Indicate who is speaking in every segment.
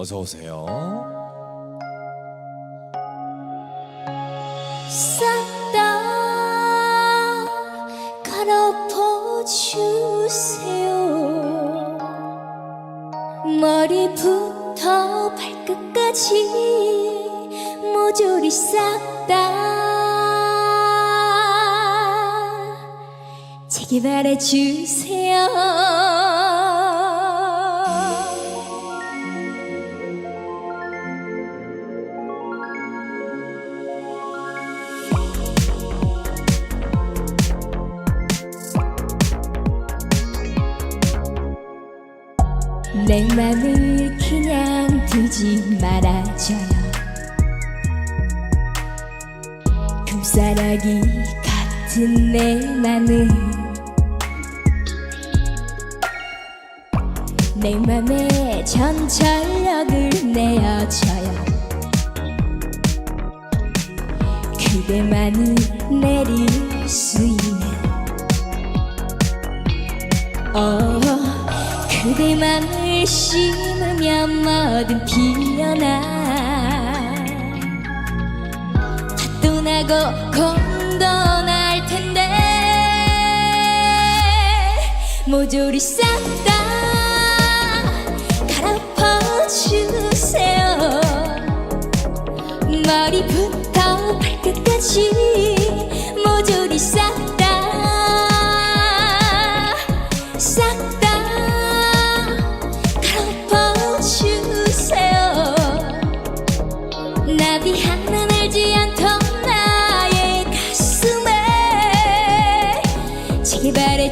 Speaker 1: 어서 오세요.
Speaker 2: 싹 다 갈아엎어 주세요. 머리부터 발끝까지 모조리 싹 다. 재개발해 주세요 내 맘을 그냥 두지 말아줘요. 금사라기 같은 내 맘을 내 맘에 전 전력을 내어줘요. 그대만이 내릴 수 있는 어, 그대만을 심으면 뭐든 피어나. 탓도 나고 공도 날 텐데 모조리 싹다 갈아엎어 주세요. 머리부터 발끝까지 모조리 재개발해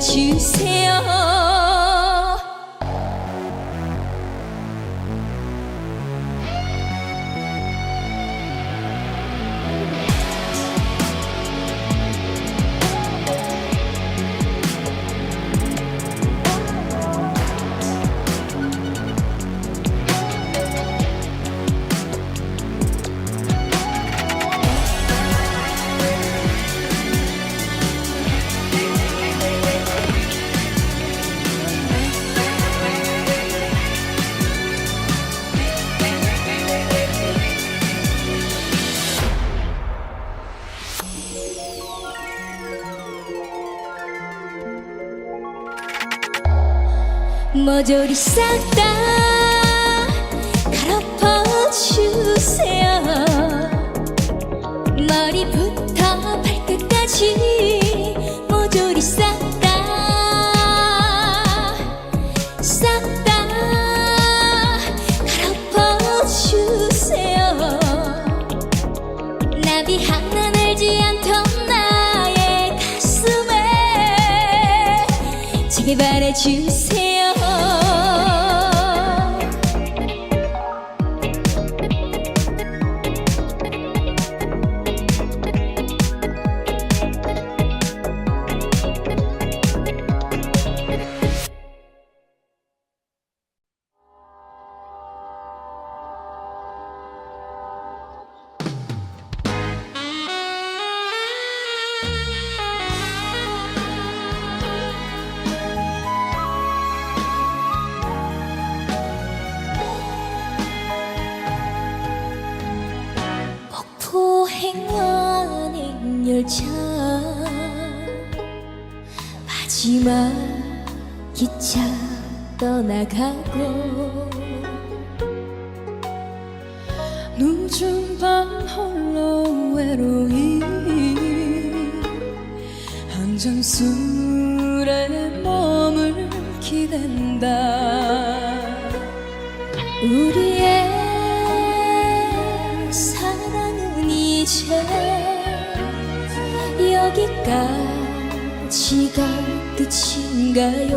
Speaker 2: 모조리 싹 다 갈아엎어 주세요. 머리부터 발끝까지 모조리 싹 다 싹 다 갈아엎어 주세요. 나비 하나 날지 않던 나의 가슴에 재개발해 주세요 행원행 열차. 마지막 기차 떠나가고
Speaker 3: 늦은 밤 홀로 외로이 한 잔 술에 몸을 기댄다.
Speaker 2: 우리의 이제 여기까지가 끝인가요?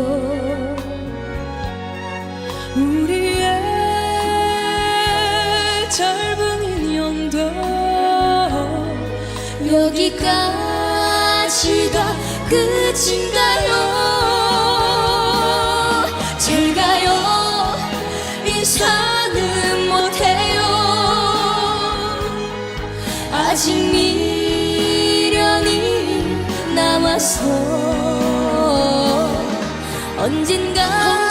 Speaker 3: 우리의 짧은 인연도
Speaker 2: 여기까지가 끝인가요 아직 미련이 남아서 언젠가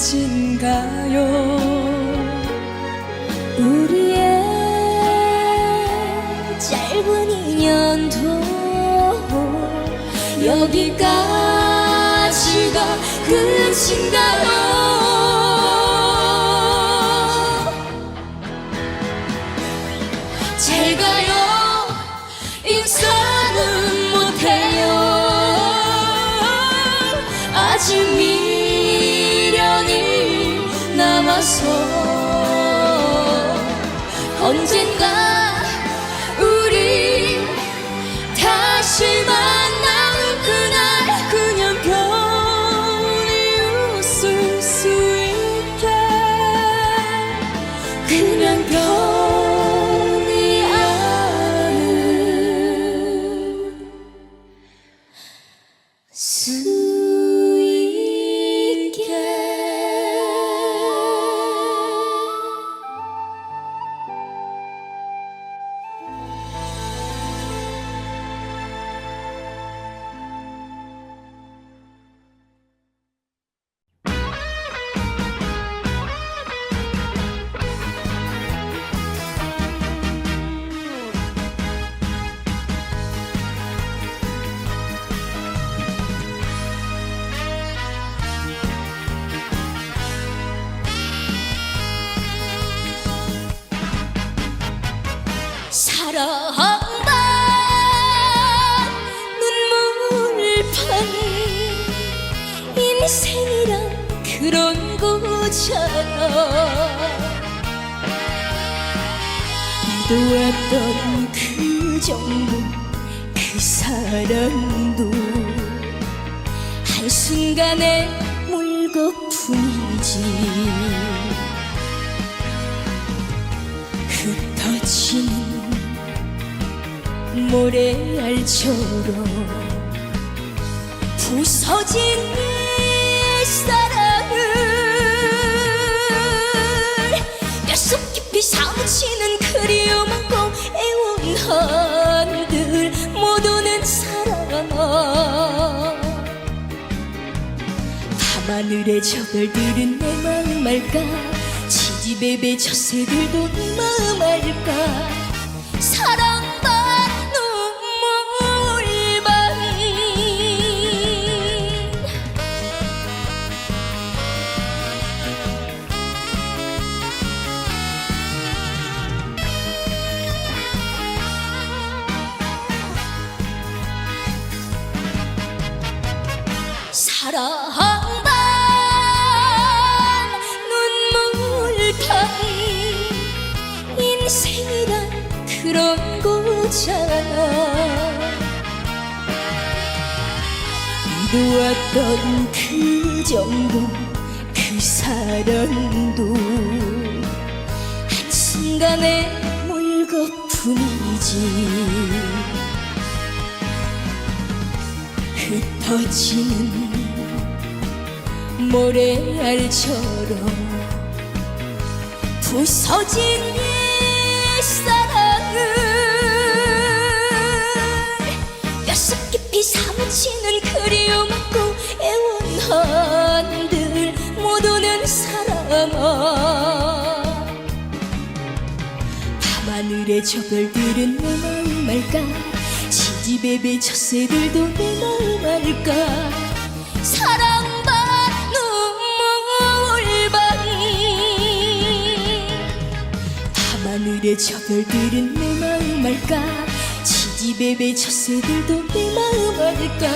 Speaker 3: 끝인가요?
Speaker 2: 우리의 짧은 인연도 여기까지가 끝인가요? 잘가 믿어왔던 그 정도 그 사랑도 한순간에 물거품이지. 흩어지는 모래알처럼 부서진 이 사랑을 뼛속 깊이 사무 하늘의 저별들은 내 마음 알까? 지지배배 저 새들도 내 마음 알까? 사랑반 눈물반 사랑 거잖아 믿어왔던 그 정도 그 사랑도 한순간에 물거품이지. 흩어지는 모래알처럼 부서진 이사 이 사무치는 그리움하고 애원한들 못 오는 사랑아. 밤하늘의 저 별들은 내 마음 알까? 지지배배 저 새들도 내 마음 알까? 사랑반 눈물반. 밤하늘의 저 별들은 내 마음 알까 저 새들도 내 마음 알까